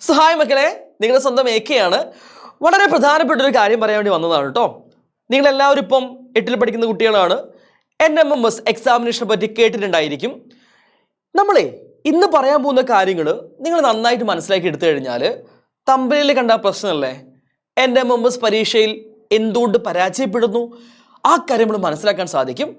സഹായ മക്കളെ നിങ്ങളുടെ സ്വന്തം എ കെ ആണ്. വളരെ പ്രധാനപ്പെട്ട ഒരു കാര്യം പറയാൻ വേണ്ടി വന്നതാണ് കേട്ടോ. നിങ്ങളെല്ലാവരും ഇപ്പം എട്ടിൽ പഠിക്കുന്ന കുട്ടികളാണ്. എൻ എം എം എസ് എക്സാമിനേഷനെ പറ്റി കേട്ടിട്ടുണ്ടായിരിക്കും. നമ്മളെ ഇന്ന് പറയാൻ പോകുന്ന കാര്യങ്ങൾ നിങ്ങൾ നന്നായിട്ട് മനസ്സിലാക്കി എടുത്തു കഴിഞ്ഞാൽ തമ്പലിൽ കണ്ട പ്രശ്നമല്ലേ? എൻ എം എം എസ് പരീക്ഷയിൽ എന്തുകൊണ്ട് പരാജയപ്പെടുന്നു? ആ കാര്യം നമ്മൾ മനസ്സിലാക്കാൻ സാധിക്കും.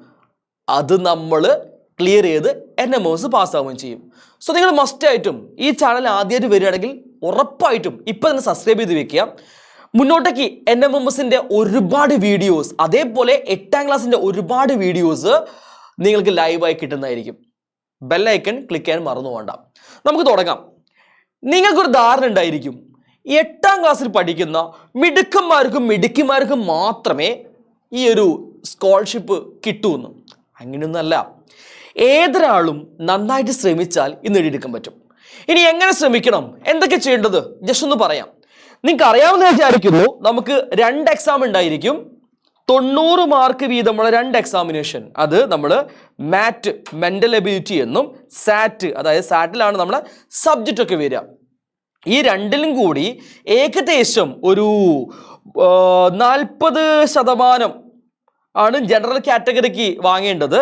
അത് നമ്മൾ ക്ലിയർ ചെയ്ത് എൻ എം എസ് പാസ്സാവുകയും ചെയ്യും. സോ നിങ്ങൾ മസ്റ്റായിട്ടും ഈ ചാനൽ ആദ്യമായിട്ട് വരികയാണെങ്കിൽ ഉറപ്പായിട്ടും ഇപ്പം തന്നെ സബ്സ്ക്രൈബ് ചെയ്ത് വെക്കുക. മുന്നോട്ടേക്ക് എൻ എം എം എസിന്റെ ഒരുപാട് വീഡിയോസ് അതേപോലെ എട്ടാം ക്ലാസ്സിന്റെ ഒരുപാട് വീഡിയോസ് നിങ്ങൾക്ക് ലൈവായി കിട്ടുന്നതായിരിക്കും. ബെല്ലൈക്കൺ ക്ലിക്ക് ചെയ്യാൻ മറന്നു പോകണ്ട. നമുക്ക് തുടങ്ങാം. നിങ്ങൾക്കൊരു ധാരണ ഉണ്ടായിരിക്കും. എട്ടാം ക്ലാസ്സിൽ പഠിക്കുന്ന മിടുക്കന്മാർക്കും മിടുക്കിമാർക്കും മാത്രമേ ഈ ഒരു സ്കോളർഷിപ്പ് കിട്ടൂന്ന്. അങ്ങനെയൊന്നല്ല ഏതൊരാളും നന്നായിട്ട് ശ്രമിച്ചാൽ ഇന്ന് നേടിയെടുക്കാൻ പറ്റും. ഇനി എങ്ങനെ ശ്രമിക്കണം? എന്തൊക്കെ ചെയ്യേണ്ടത്? ജസ്റ്റ് ഒന്ന് പറയാം. നിങ്ങൾക്ക് അറിയാവുന്ന വിചാരിക്കുന്നു നമുക്ക് രണ്ട് എക്സാം ഉണ്ടായിരിക്കും. തൊണ്ണൂറ് മാർക്ക് വീതമുള്ള രണ്ട് എക്സാമിനേഷൻ അത് നമ്മൾ മാറ്റ് മെന്റൽ എബിലിറ്റി എന്നും സാറ്റ് അതായത് സാറ്റിലാണ് നമ്മളെ സബ്ജക്റ്റ് ഒക്കെ വരിക. ഈ രണ്ടിലും കൂടി ഏകദേശം ഒരു നാൽപ്പത് ശതമാനം ആണ് ജനറൽ കാറ്റഗറിക്ക് വാങ്ങേണ്ടത്.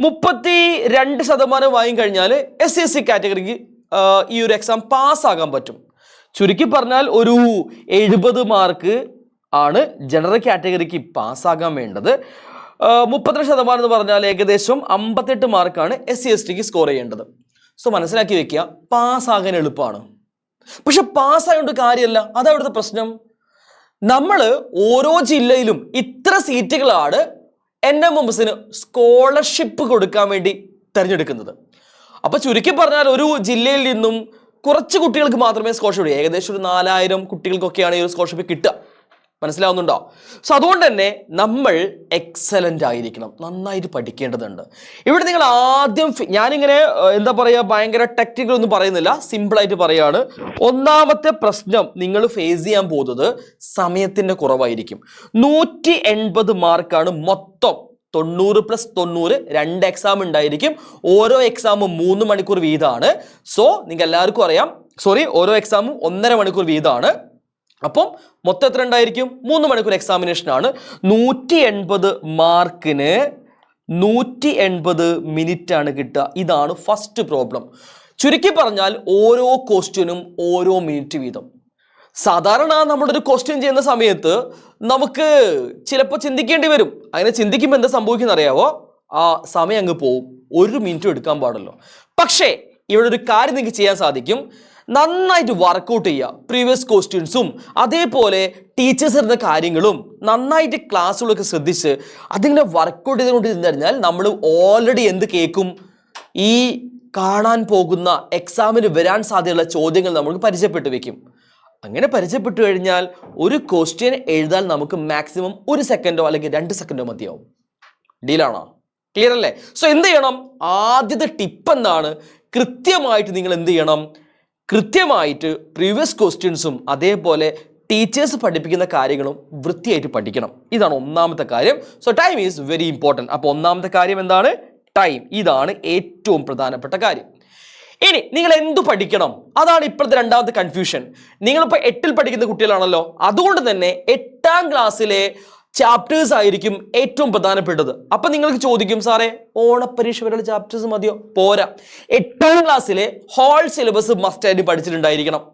മുപ്പത്തി രണ്ട് ശതമാനം വാങ്ങിക്കഴിഞ്ഞാൽ എസ് സി എസ് സി കാറ്റഗറിക്ക് ഈ ഒരു എക്സാം പാസ്സാകാൻ പറ്റും. ചുരുക്കി പറഞ്ഞാൽ ഒരു എഴുപത് മാർക്ക് ആണ് ജനറൽ കാറ്റഗറിക്ക് പാസ്സാകാൻ വേണ്ടത്. മുപ്പത്തിരണ്ട് ശതമാനം എന്ന് പറഞ്ഞാൽ ഏകദേശം അമ്പത്തെട്ട് മാർക്കാണ് എസ് സി എസ് ടിക്ക് സ്കോർ ചെയ്യേണ്ടത്. സോ മനസ്സിലാക്കി വെക്കുക പാസ്സാകാൻ എളുപ്പമാണ്. പക്ഷെ പാസ്സായോണ്ട് കാര്യമല്ല അതാ ഇവിടുത്തെ പ്രശ്നം. നമ്മൾ ഓരോ ജില്ലയിലും ഇത്ര സീറ്റുകളാണ് എൻ എം എസിന് സ്കോളർഷിപ്പ് കൊടുക്കാൻ വേണ്ടി തിരഞ്ഞെടുക്കുന്നത്. അപ്പൊ ചുരുക്കി പറഞ്ഞാൽ ഒരു ജില്ലയിൽ നിന്നും കുറച്ച് കുട്ടികൾക്ക് മാത്രമേ സ്കോളർഷിപ്പ് ഏകദേശം ഒരു നാലായിരം കുട്ടികൾക്കൊക്കെയാണ് ഈ ഒരു സ്കോളർഷിപ്പ് കിട്ടുക. മനസ്സിലാവുന്നുണ്ടോ? സോ അതുകൊണ്ട് തന്നെ നമ്മൾ എക്സലന്റ് ആയിരിക്കണം. നന്നായിട്ട് പഠിക്കേണ്ടതുണ്ട്. ഇവിടെ നിങ്ങൾ ആദ്യം ഞാനിങ്ങനെ എന്താ പറയുക ഭയങ്കര ടെക്നിക്കൽ ഒന്നും പറയുന്നില്ല. സിമ്പിളായിട്ട് പറയുകയാണ് ഒന്നാമത്തെ പ്രശ്നം നിങ്ങൾ ഫേസ് ചെയ്യാൻ പോകുന്നത് സമയത്തിന്റെ കുറവായിരിക്കും. നൂറ്റി എൺപത് മാർക്കാണ് മൊത്തം തൊണ്ണൂറ് പ്ലസ് തൊണ്ണൂറ് രണ്ട് എക്സാം ഉണ്ടായിരിക്കും. ഓരോ എക്സാമും മൂന്ന് മണിക്കൂർ വീതമാണ്. സോ നിങ്ങൾക്ക് എല്ലാവർക്കും അറിയാം. സോറി ഓരോ എക്സാമും ഒന്നര മണിക്കൂർ വീതമാണ്. അപ്പം മൊത്തം എത്ര ഉണ്ടായിരിക്കും? മൂന്ന് മണിക്കൂർ എക്സാമിനേഷൻ ആണ്. നൂറ്റി എൺപത് മാർക്കിന് നൂറ്റി എൺപത് മിനിറ്റ് ആണ് കിട്ടുക. ഇതാണ് ഫസ്റ്റ് പ്രോബ്ലം ചുരുക്കി പറഞ്ഞാൽ ഓരോ ക്വസ്റ്റ്യനും ഓരോ മിനിറ്റ് വീതം. സാധാരണ നമ്മളൊരു ക്വസ്റ്റ്യൻ ചെയ്യുന്ന സമയത്ത് നമുക്ക് ചിലപ്പോൾ ചിന്തിക്കേണ്ടി വരും. അങ്ങനെ ചിന്തിക്കുമ്പോൾ എന്താ സംഭവിക്കുന്ന അറിയാവോ? ആ സമയം അങ്ങ് പോവും. ഒരു മിനിറ്റും എടുക്കാൻ പാടല്ലോ പക്ഷേ ഇവിടെ ഒരു കാര്യം നിങ്ങൾക്ക് ചെയ്യാൻ സാധിക്കും. നന്നായിട്ട് വർക്കൗട്ട് ചെയ്യുക. പ്രീവിയസ് ക്വസ്റ്റ്യൻസും അതേപോലെ ടീച്ചേഴ്സ് ഇരുന്ന കാര്യങ്ങളും നന്നായിട്ട് ക്ലാസ്സുകളൊക്കെ ശ്രദ്ധിച്ച് അതിങ്ങനെ വർക്കൗട്ട് ചെയ്തുകൊണ്ട് ഇരുന്ന് കഴിഞ്ഞാൽ നമ്മൾ ഓൾറെഡി എന്ത് കേൾക്കും? ഈ കാണാൻ പോകുന്ന എക്സാമിന് വരാൻ സാധ്യതയുള്ള ചോദ്യങ്ങൾ നമുക്ക് പരിചയപ്പെട്ട് വെക്കും. അങ്ങനെ പരിചയപ്പെട്ടു കഴിഞ്ഞാൽ ഒരു ക്വസ്റ്റ്യൻ എഴുതാൻ നമുക്ക് മാക്സിമം ഒരു സെക്കൻഡോ അല്ലെങ്കിൽ രണ്ട് സെക്കൻഡോ മതിയാവും. ഡീലാണോ ക്ലിയർ അല്ലേ? സോ എന്ത് ചെയ്യണം? ആദ്യത്തെ ടിപ്പ് എന്താണ് കൃത്യമായിട്ട് നിങ്ങൾ എന്ത് ചെയ്യണം? കൃത്യമായിട്ട് പ്രീവിയസ് ക്വസ്റ്റ്യൻസും അതേപോലെ ടീച്ചേഴ്സ് പഠിപ്പിക്കുന്ന കാര്യങ്ങളും വൃത്തിയായിട്ട് പഠിക്കണം. ഇതാണ് ഒന്നാമത്തെ കാര്യം. So time is very important അപ്പോൾ ഒന്നാമത്തെ കാര്യം എന്താണ്? ടൈം ഇതാണ് ഏറ്റവും പ്രധാനപ്പെട്ട കാര്യം. ഇനി നിങ്ങൾ എന്തു പഠിക്കണം? അതാണ് ഇപ്പോഴത്തെ രണ്ടാമത്തെ കൺഫ്യൂഷൻ നിങ്ങളിപ്പോൾ എട്ടിൽ പഠിക്കുന്ന കുട്ടികളാണല്ലോ. അതുകൊണ്ട് തന്നെ എട്ടാം ക്ലാസ്സിലെ ചാപ്റ്റേഴ്സ് ആയിരിക്കും ഏറ്റവും പ്രധാനപ്പെട്ടത്. അപ്പൊ നിങ്ങൾക്ക് ചോദിക്കും സാറേ ഓണപ്പരീക്ഷ വരെയുള്ള ചാപ്റ്റേഴ്സ് മതിയോ? പോരാ. എട്ടാം ക്ലാസ്സിലെ ഹോൾ സിലബസ് മസ്റ്റായിട്ട് പഠിച്ചിട്ടുണ്ടായിരിക്കണം.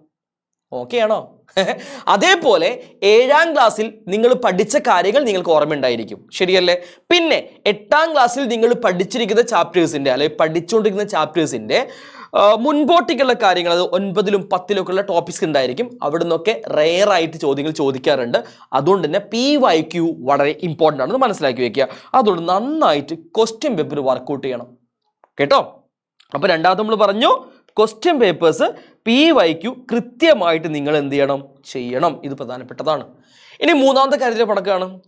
ഓക്കെ ആണോ? അതേപോലെ ഏഴാം ക്ലാസ്സിൽ നിങ്ങൾ പഠിച്ച കാര്യങ്ങൾ നിങ്ങൾക്ക് ഓർമ്മ ഉണ്ടായിരിക്കും ശരിയല്ലേ? പിന്നെ എട്ടാം ക്ലാസ്സിൽ നിങ്ങൾ പഠിച്ചിരിക്കുന്ന ചാപ്റ്റേഴ്സിന്റെ അല്ലെങ്കിൽ പഠിച്ചുകൊണ്ടിരിക്കുന്ന ചാപ്റ്റേഴ്സിന്റെ മുൻപോട്ടേക്കുള്ള കാര്യങ്ങൾ അത് ഒൻപതിലും പത്തിലും ഉള്ള ടോപ്പിക്സ് ഉണ്ടായിരിക്കും. അവിടെ നിന്നൊക്കെ റെയർ ആയിട്ട് ചോദ്യങ്ങൾ ചോദിക്കാറുണ്ട്. അതുകൊണ്ട് തന്നെ പി വൈ ക്യു വളരെ ഇമ്പോർട്ടന്റ് ആണെന്ന് മനസ്സിലാക്കി വെക്കുക. അതുകൊണ്ട് നന്നായിട്ട് ക്വസ്റ്റ്യൻ പേപ്പർ വർക്കൗട്ട് ചെയ്യണം. കേട്ടോ? അപ്പോൾ രണ്ടാമത് നമ്മൾ പറഞ്ഞു ക്വസ്റ്റ്യൻ പേപ്പേഴ്സ് പി വൈക്കു കൃത്യമായിട്ട് നിങ്ങൾ എന്ത് ചെയ്യണം? ചെയ്യണം. ഇത് പ്രധാനപ്പെട്ടതാണ്. ഇനി മൂന്നാമത്തെ കാര്യത്തിൽ പടക്കാണ്.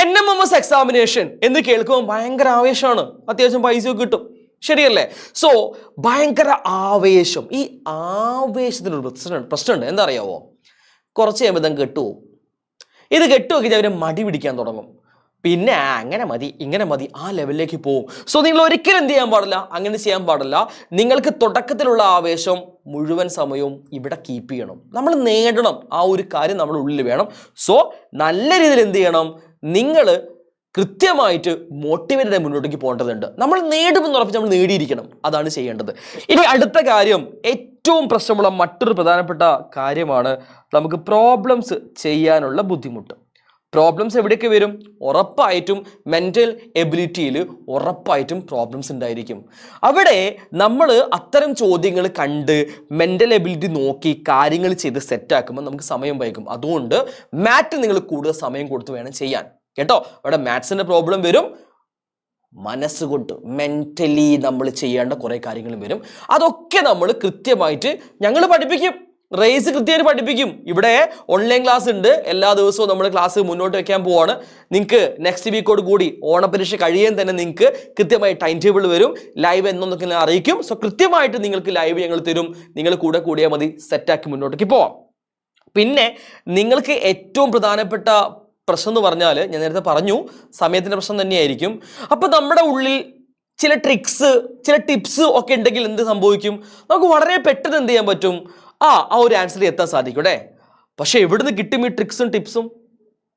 N M M S examination എന്ന് കേൾക്കുമ്പോൾ ഭയങ്കര ആവേശമാണ്. അത്യാവശ്യം പൈസയൊക്കെ കിട്ടും. ശരിയല്ലേ? സോ ഭയങ്കര ആവേശം. ഈ ആവേശത്തിനൊരു പ്രശ്നം പ്രശ്നമുണ്ട്. എന്താ അറിയാവോ? കുറച്ച് കഴിയുമ്പോൾ ഇതങ്ങ് കെട്ടുപോകും. ഇത് കെട്ടുമൊക്കെ അവരെ മടി പിടിക്കാൻ തുടങ്ങും. പിന്നെ അങ്ങനെ മതി ഇങ്ങനെ മതി ആ ലെവലിലേക്ക് പോവും. സോ നിങ്ങൾ ഒരിക്കലും എന്ത് ചെയ്യാൻ പാടില്ല? അങ്ങനെ ചെയ്യാൻ പാടില്ല. നിങ്ങൾക്ക് തുടക്കത്തിലുള്ള ആവേശം മുഴുവൻ സമയവും ഇവിടെ കീപ്പ് ചെയ്യണം. നമ്മൾ നേടണം. ആ ഒരു കാര്യം നമ്മുടെ ഉള്ളിൽ വേണം. സോ നല്ല രീതിയിൽ എന്ത് ചെയ്യണം? നിങ്ങൾ കൃത്യമായിട്ട് മോട്ടിവേറ്റഡ് മുന്നോട്ടേക്ക് പോകേണ്ടതുണ്ട്. നമ്മൾ നേടുമെന്ന് ഉറപ്പിച്ച് നമ്മൾ നേടിയിരിക്കണം. അതാണ് ചെയ്യേണ്ടത്. ഇനി അടുത്ത കാര്യം ഏറ്റവും പ്രശ്നമുള്ള മറ്റൊരു പ്രധാനപ്പെട്ട കാര്യമാണ് നമുക്ക് പ്രോബ്ലംസ് ചെയ്യാനുള്ള ബുദ്ധിമുട്ട്. പ്രോബ്ലംസ് എവിടെയൊക്കെ വരും? ഉറപ്പായിട്ടും മെന്റൽ എബിലിറ്റിയിൽ ഉറപ്പായിട്ടും പ്രോബ്ലംസ് ഉണ്ടായിരിക്കും. അവിടെ നമ്മൾ അത്തരം ചോദ്യങ്ങൾ കണ്ട് മെന്റൽ എബിലിറ്റി നോക്കി കാര്യങ്ങൾ ചെയ്ത് സെറ്റാക്കുമ്പോൾ നമുക്ക് സമയം വൈകും. അതുകൊണ്ട് മാറ്റ് നിങ്ങൾ കൂടുതൽ സമയം കൊടുത്ത് വേണം ചെയ്യാൻ. കേട്ടോ? അവിടെ മാത്സിന്റെ പ്രോബ്ലം വരും. മനസ്സുകൊണ്ട് മെന്റലി നമ്മൾ ചെയ്യേണ്ട കുറേ കാര്യങ്ങൾ വരും. അതൊക്കെ നമ്മൾ കൃത്യമായിട്ട് ഞങ്ങൾ പഠിപ്പിക്കും. റേസ് കൃത്യമായിട്ട് പഠിപ്പിക്കും. ഇവിടെ ഓൺലൈൻ ക്ലാസ് ഉണ്ട്. എല്ലാ ദിവസവും നമ്മൾ ക്ലാസ് മുന്നോട്ട് വെക്കാൻ പോവാണ്. നിങ്ങൾക്ക് നെക്സ്റ്റ് വീക്കോട് കൂടി ഓണപരീക്ഷ കഴിയാൻ തന്നെ നിങ്ങൾക്ക് കൃത്യമായി ടൈം ടേബിൾ വരും. ലൈവ് എന്നൊക്കെ ഞാൻ അറിയിക്കും. സോ കൃത്യമായിട്ട് നിങ്ങൾക്ക് ലൈവ് ഞങ്ങൾ തരും. നിങ്ങൾ കൂടെ കൂടിയാൽ മതി. സെറ്റാക്കി മുന്നോട്ടേക്ക് പോവാം. പിന്നെ നിങ്ങൾക്ക് ഏറ്റവും പ്രധാനപ്പെട്ട പ്രശ്നം എന്ന് പറഞ്ഞാൽ ഞാൻ നേരത്തെ പറഞ്ഞു സമയത്തിന്റെ പ്രശ്നം തന്നെയായിരിക്കും. അപ്പോൾ നമ്മുടെ ഉള്ളിൽ ചില ട്രിക്സ് ചില ടിപ്സ് ഒക്കെ ഉണ്ടെങ്കിൽ എന്ത് സംഭവിക്കും? നമുക്ക് വളരെ പെട്ടെന്ന് എന്ത് ചെയ്യാൻ പറ്റും? ആ ആ ഒരു ആൻസറിൽ എത്താൻ സാധിക്കും അല്ലേ? പക്ഷേ എവിടുന്ന് കിട്ടും ഈ ട്രിക്സും ടിപ്സും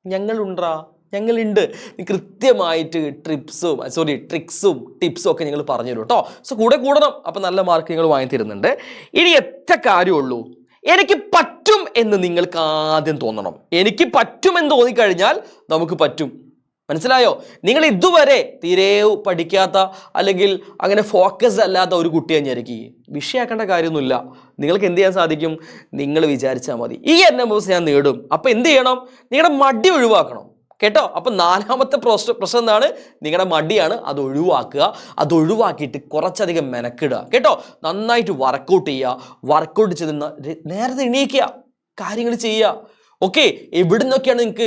ഞങ്ങളുണ്ടാ? ഞങ്ങളുണ്ട്. കൃത്യമായിട്ട് ട്രിപ്സും സോറി ട്രിക്സും ടിപ്സും ഒക്കെ ഞങ്ങൾ പറഞ്ഞു തരും കേട്ടോ. സോ കൂടെ കൂടണം. അപ്പം നല്ല മാർക്ക് നിങ്ങൾ വാങ്ങി തരുന്നുണ്ട്. ഇനി എത്ര കാര്യമുള്ളൂ? എനിക്ക് പറ്റും എന്ന് നിങ്ങൾക്ക് ആദ്യം തോന്നണം. എനിക്ക് പറ്റും പറ്റുമെന്ന് തോന്നിക്കഴിഞ്ഞാൽ നമുക്ക് പറ്റും. മനസ്സിലായോ? നിങ്ങൾ ഇതുവരെ തീരെ പഠിക്കാത്ത അല്ലെങ്കിൽ അങ്ങനെ ഫോക്കസ് അല്ലാത്ത ഒരു കുട്ടി കഴിഞ്ഞായിരിക്കും വിഷയാക്കേണ്ട കാര്യമൊന്നുമില്ല. നിങ്ങൾക്ക് എന്ത് ചെയ്യാൻ സാധിക്കും? നിങ്ങൾ വിചാരിച്ചാൽ മതി. ഈ എൻ എം ഞാൻ നേടും. അപ്പോൾ എന്ത് ചെയ്യണം? നിങ്ങളുടെ മടി ഒഴിവാക്കണം. കേട്ടോ? അപ്പം നാലാമത്തെ പ്രശ്നം പ്രശ്നം എന്താണ്? നിങ്ങളുടെ മടിയാണ് അത് ഒഴിവാക്കുക. അത് ഒഴിവാക്കിയിട്ട് കുറച്ചധികം മെനക്കിടുക. കേട്ടോ? നന്നായിട്ട് വർക്കൗട്ട് ചെയ്യുക. വർക്കൗട്ട് ചെയ്ത് നേരത്തെ എണീക്കുക. കാര്യങ്ങൾ ചെയ്യുക. ഓക്കെ എവിടെ നിന്നൊക്കെയാണ് നിങ്ങൾക്ക്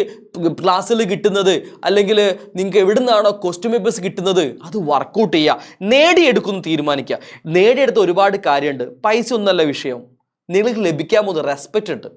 ക്ലാസ്സിൽ കിട്ടുന്നത്? അല്ലെങ്കിൽ നിങ്ങൾക്ക് എവിടെ നിന്നാണോ ക്വസ്റ്റ്യൻ പേപ്പേഴ്സ് കിട്ടുന്നത്? അത് വർക്കൗട്ട് ചെയ്യുക നേടിയെടുക്കുന്നു തീരുമാനിക്കുക നേടിയെടുത്ത ഒരുപാട് കാര്യമുണ്ട് പൈസ ഒന്നല്ല വിഷയം. നിങ്ങൾക്ക് ലഭിക്കാൻ പോകുന്ന റെസ്പെക്റ്റ് ഉണ്ട്.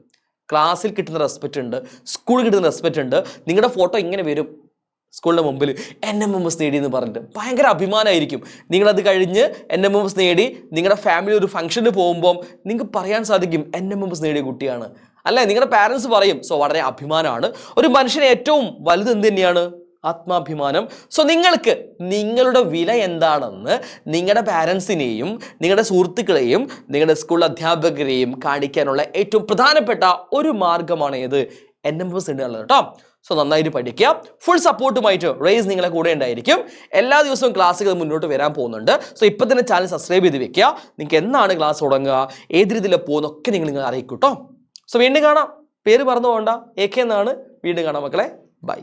ക്ലാസ്സിൽ കിട്ടുന്ന റെസ്പെക്റ്റ് ഉണ്ട്. സ്കൂളിൽ കിട്ടുന്ന റെസ്പെക്റ്റ് ഉണ്ട്. നിങ്ങളുടെ ഫോട്ടോ ഇങ്ങനെ വരും. സ്കൂളിന്റെ മുമ്പിൽ എൻ എം എം എസ് നേടി എന്ന് പറഞ്ഞിട്ട്. ഭയങ്കര അഭിമാനമായിരിക്കും നിങ്ങളത് കഴിഞ്ഞ് എൻ എം എം എസ് നേടി. നിങ്ങളുടെ ഫാമിലി ഒരു ഫംഗ്ഷന് പോകുമ്പോൾ നിങ്ങൾക്ക് പറയാൻ സാധിക്കും എൻ എം എം എസ് നേടിയ കുട്ടിയാണ്. അല്ലേ? നിങ്ങളുടെ പാരൻസ് പറയും സോ വളരെ അഭിമാനമാണ്. ഒരു മനുഷ്യന് ഏറ്റവും വലുത് എന്ത് തന്നെയാണ്? ആത്മാഭിമാനം. സോ നിങ്ങൾക്ക് നിങ്ങളുടെ വില എന്താണെന്ന് നിങ്ങളുടെ പാരൻസിനെയും നിങ്ങളുടെ സുഹൃത്തുക്കളെയും നിങ്ങളുടെ സ്കൂൾ അധ്യാപകരെയും കാണിക്കാനുള്ള ഏറ്റവും പ്രധാനപ്പെട്ട ഒരു മാർഗമാണ് ഏത്? എൻ എം എസ് ഉള്ളത് കേട്ടോ. സോ നന്നായിട്ട് പഠിക്കുക. ഫുൾ സപ്പോർട്ടുമായിട്ട് റേസ് നിങ്ങളെ കൂടെ ഉണ്ടായിരിക്കും. എല്ലാ ദിവസവും ക്ലാസ്സുകൾ മുന്നോട്ട് വരാൻ പോകുന്നുണ്ട്. സോ ഇപ്പം തന്നെ ചാനൽ സബ്സ്ക്രൈബ് ചെയ്ത് വെക്കുക. നിങ്ങൾക്ക് എന്നാണ് ക്ലാസ് തുടങ്ങുക? ഏത് രീതിയിൽ പോകുന്നൊക്കെ നിങ്ങൾ നിങ്ങൾ അറിയിക്കും കേട്ടോ. സോ വീണ്ടും കാണാം. പേര് പറഞ്ഞു പോകണ്ട എ കെ എന്നാണ്. വീണ്ടും കാണാം മക്കളെ. ബൈ